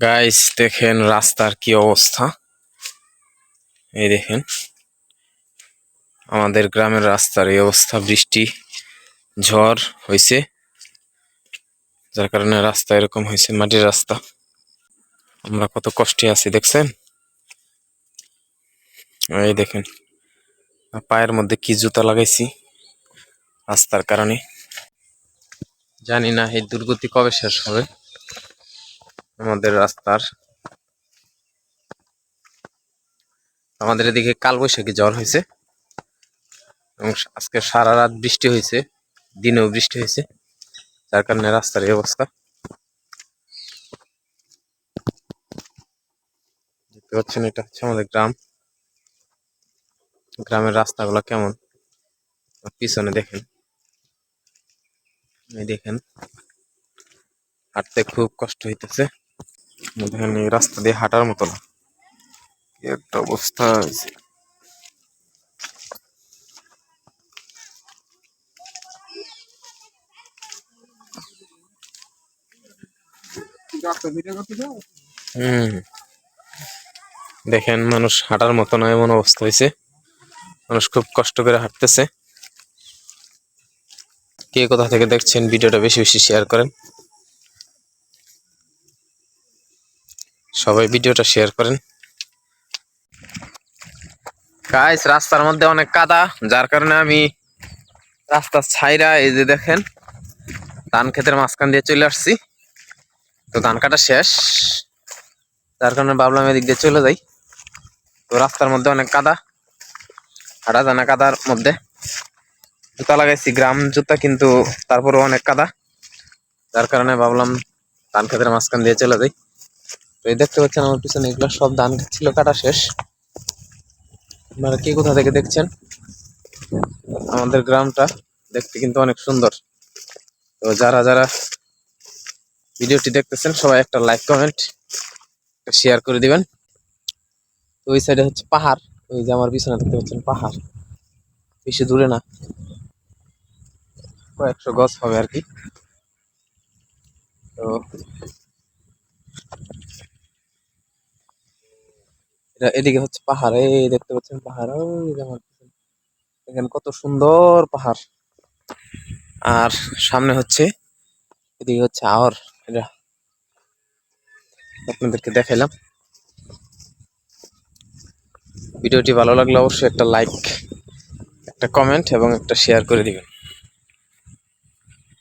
Guys দেখেন রাস্তার কি অবস্থা। এই দেখেন, আমাদের গ্রামের রাস্তার এই অবস্থা, বৃষ্টি, ঝড় হয়েছে যার কারণে রাস্তা এরকম হয়েছে মাটির রাস্তা। আমরা কত কষ্টে আছি, দেখছেন? এই দেখেন পায়ের মধ্যে কি জুতা লাগাইছি রাস্তার কারণে। জানি না, এই দুর্গতি কবে শেষ হবে। আমাদের রাস্তার। আমাদের এদিকে কালবৈশাখী জ্বর হয়েছে। এবং আজকে সারা রাত বৃষ্টি হয়েছে, দিনেও বৃষ্টি হয়েছে, যার কারণে রাস্তার এই অবস্থা। দেখতে পাচ্ছেন, এটা হচ্ছে আমাদের গ্রাম। গ্রামের রাস্তাগুলো কেমন? পিছনে দেখেন। দেখেন, হাঁটতে খুব কষ্ট হইতেছে। দেখেন এই রাস্তা দিয়ে হাঁটার মতো না। একটা অবস্থা হুম। দেখেন, মানুষ হাঁটার মতো না, এমন অবস্থা হয়েছে। মানুষ খুব কষ্ট করে হাঁটতেছে। কে কোথা থেকে দেখছেন, ভিডিওটা বেশি বেশি শেয়ার করেন। সবাই ভিডিওটা শেয়ার করেন। গাইস রাস্তার মধ্যে অনেক কাদা, যার কারণে আমি রাস্তার ছাইরা এই যে দেখেন, ধান ক্ষেতের মাঝখান দিয়ে চলে আসছি। তো ধান কাটা শেষ, যার কারণে ভাবলাম এদিক দিয়ে চলে যাই। তো রাস্তার মধ্যে অনেক কাদা হাঁটা জানা কাদার মধ্যে। জুতা লাগাইছি, গ্রাম জুতা, কিন্তু তারপরেও অনেক কাদা। যার কারণে ভাবলাম ধান ক্ষেতের মাঝখান দিয়ে চলে যাই। এই দেখতে পাচ্ছেন আমার পিছনে এগুলো সব ধান ছিল, কাটা শেষ। আপনারা কে কোথা থেকে দেখছেন? আমাদের গ্রামটা দেখতে কিন্তু অনেক সুন্দর। তো যারা যারা ভিডিওটি দেখতেছেন, সবাই একটা লাইক কমেন্ট শেয়ার করে দিবেন। তো ওই সাইডে হচ্ছে পাহাড়, ওই যে আমার পিছনে দেখতে পাচ্ছেন পাহাড়। বেশি দূরে না। কয়েকশো গজ হবে আর কি। তো এটা এদিকে হচ্ছে পাহাড়, এই দেখতে পাচ্ছেন পাহাড় এখানে কত সুন্দর পাহাড়। আর সামনে হচ্ছে, এদিকে হচ্ছে আওয়ার, এটা আপনাদেরকে দেখাইলাম। ভিডিওটি ভালো লাগলে অবশ্যই একটা লাইক একটা কমেন্ট এবং একটা শেয়ার করে দিবেন।